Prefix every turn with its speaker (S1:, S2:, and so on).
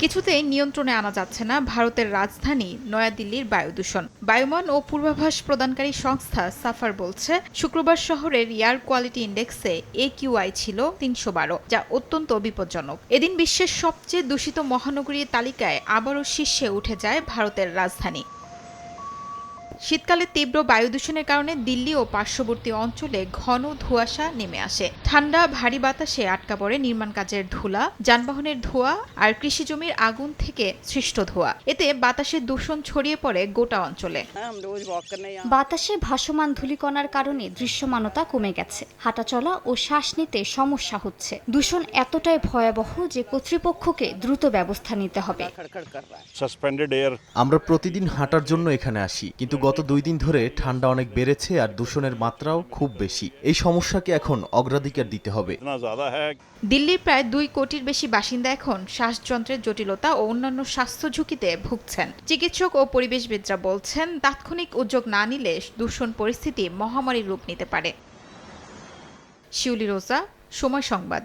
S1: কিছুতেই নিয়ন্ত্রণে আনা যাচ্ছে না ভারতের রাজধানী নয়াদিল্লির বায়ু দূষণ। বায়ুমান ও পূর্বাভাস প্রদানকারী সংস্থা সাফার বলছে, শুক্রবার শহরের এয়ার কোয়ালিটি ইন্ডেক্সে এ কিউআই ছিল তিনশো বারো, যা অত্যন্ত বিপজ্জনক। এদিন বিশ্বের সবচেয়ে দূষিত মহানগরীর তালিকায় আবারও শীর্ষে উঠে যায় ভারতের রাজধানী। শীতকালে তীব্র বায়ু দূষণের কারণে দিল্লি ও পার্শ্ববর্তী অঞ্চলে ঘন ধোয়াশা নেমে আসে। ঠান্ডা ভারী বাতাসে আটকা পড়ে নির্মাণ কাজের ধুলা যানবাহনের ধোয়া আর কৃষি জমির আগুন থেকে সৃষ্ট ধোয়া। এতে বাতাসে দূষণ ছড়িয়ে পড়ে গোটা অঞ্চলে।
S2: বাতাসে ভাসমান ধুলিকণার কারণে দৃশ্যমানতা কমে গেছে। হাঁটাচলা ও শ্বাস নিতে সমস্যা হচ্ছে। দূষণ এতটাই ভয়াবহ যে কর্তৃপক্ষকে দ্রুত ব্যবস্থা নিতে হবে।
S3: আমরা প্রতিদিন হাঁটার জন্য এখানে আসি কিন্তু গত দুই দিন ধরে ঠান্ডা অনেক বেড়েছে আর দূষণের মাত্রাও খুব বেশি। এই সমস্যাকে এখন অগ্রাধিকার দিতে হবে।
S4: হ্যাঁ।
S1: দিল্লির প্রায় দুই কোটির বেশি বাসিন্দা এখন শ্বাসযন্ত্রের জটিলতা ও অন্যান্য স্বাস্থ্য ঝুঁকিতে ভুগছেন। চিকিৎসক ও পরিবেশবিদরা বলছেন তাৎক্ষণিক উদ্যোগ না নিলে দূষণ পরিস্থিতি মহামারীর রূপ নিতে পারে। শিউলি রোজা সময় সংবাদ।